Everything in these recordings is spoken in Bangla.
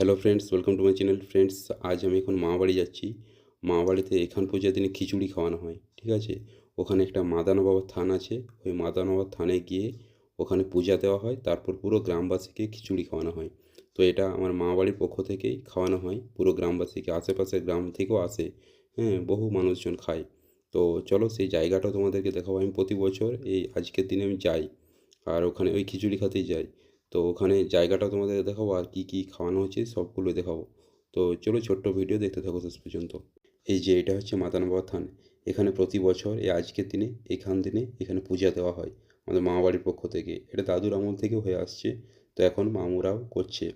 Hello friends welcome to my channel friends আজ আমি এখন মামাবাড়ি যাচ্ছি। মামাবাড়িতে এখান পূজার দিনে খিচুড়ি খাওয়ানো হয়, ঠিক আছে? ওখানে একটা মাদানো বাবার থান আছে। ওই মাদানো বাবার থানে গিয়ে ওখানে পূজা দেওয়া হয়। তারপর পুরো গ্রামবাসীকে খিচুড়ি খাওয়ানো হয়। তো এটা আমার মামাবাড়ির পক্ষ থেকেই খাওয়ানো হয়। পুরো গ্রামবাসীকে, আশেপাশের গ্রাম থেকেও আসে। হ্যাঁ বহু মানুষজন খায়। তো চলো সেই জায়গাটাও তোমাদেরকে দেখাবো। আমি প্রতি বছর এই আজকের দিনে আমি যাই। আর ওখানে ওই খিচুড়ি খাতেই যাই। তো ওখানে জায়গাটা তোমাদের দেখাবো আর কী কী খাওয়ানো হচ্ছে সবগুলো দেখাবো। তো চলো ছোট্ট ভিডিও দেখতে থাকো শেষ পর্যন্ত। এই যে এটা হচ্ছে মাতান বাবার থান। এখানে প্রতি বছর এই আজকের দিনে, এখান দিনে এখানে পূজা দেওয়া হয় আমাদের মামাবাড়ির পক্ষ থেকে। এটা দাদুর আমল থেকে হয়ে আসছে। তো এখন মামুরাও করছে।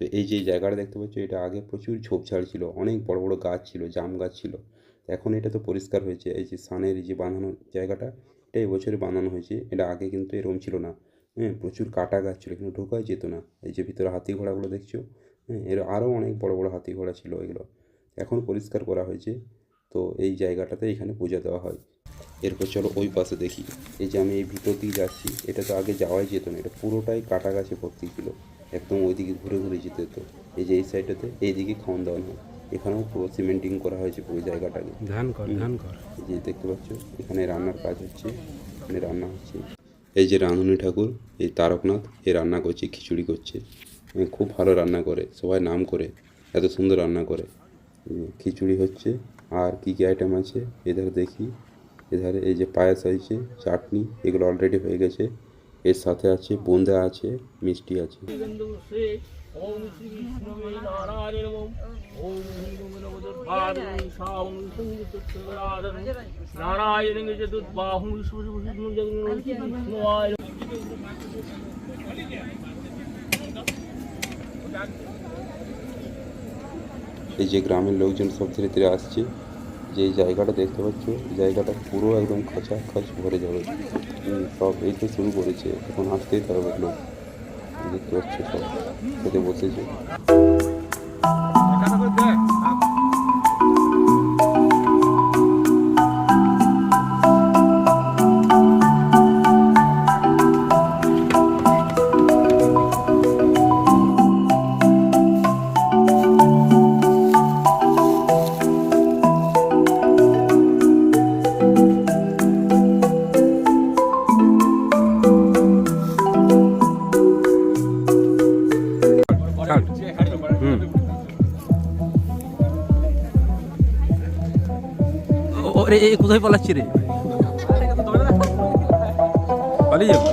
তো এই যে জায়গাটা দেখতে পাচ্ছ, এটা আগে প্রচুর ঝোপঝাড় ছিল, অনেক বড় বড় গাছ ছিল, জাম গাছ ছিল। এখন এটা তো পরিষ্কার হয়েছে। এই যে সানের যে বাঁধানো জায়গাটা, এটা এবছরে বানানো হয়েছে। এটা আগে কিন্তু এরকম ছিল না। হ্যাঁ প্রচুর কাটা গাছ ছিল এখানে ঢোকাই যেত না। এই যে ভিতরে হাতি ঘোড়াগুলো দেখছ হ্যাঁ এর আরও অনেক বড় বড় হাতি ঘোড়া ছিল এগুলো। এখন পরিষ্কার করা হয়েছে তো এই জায়গাটাতে এখানে পূজা দেওয়া হয়। এরপর চলো ওই পাশে দেখি। এই যে আমি এই ভিতর দিকে যাচ্ছি এটা তো আগে যাওয়াই যেত না এটা পুরোটাই কাটা গাছে ভর্তি ছিল একদম ওইদিকে ঘুরে ঘুরে যেতে হতো। এই যে এই সাইডটাতে এইদিকে খাওয়ান দাওয়ানো হয়। এখানেও পুরো সিমেন্টিং করা হয়েছে পুরো জায়গাটাকে। ধান কর ধান কর। এই যে দেখতে পাচ্ছ এখানে রান্নার কাজ হচ্ছে এখানে রান্না হচ্ছে। এই যে রাঁধুনি ঠাকুর এই তারকনাথ এ রান্না করছে খিচুড়ি করছে খুব ভালো রান্না করে সবাই নাম করে এত সুন্দর রান্না করে খিচুড়ি হচ্ছে আর কী কী আইটেম আছে এধারে দেখি এধারে এই যে পায়েস হয়েছে চাটনি এগুলো অলরেডি হয়ে গেছে এর সাথে আছে বোঁদা আছে মিষ্টি আছে এই যে গ্রামের লোকজন সব ধীরে ধীরে আসছে যে জায়গাটা দেখতে পাচ্ছ জায়গাটা পুরো একদম খাঁচা খাঁচ ভরে যাবে। সব এই তো শুরু করেছে এখন আসতেই থাকবে লোক। দেখতে পাচ্ছ সব খেতে বসেছে। ওরে কোথায় পালাচ্ছি রে? পালিয়ে যাব।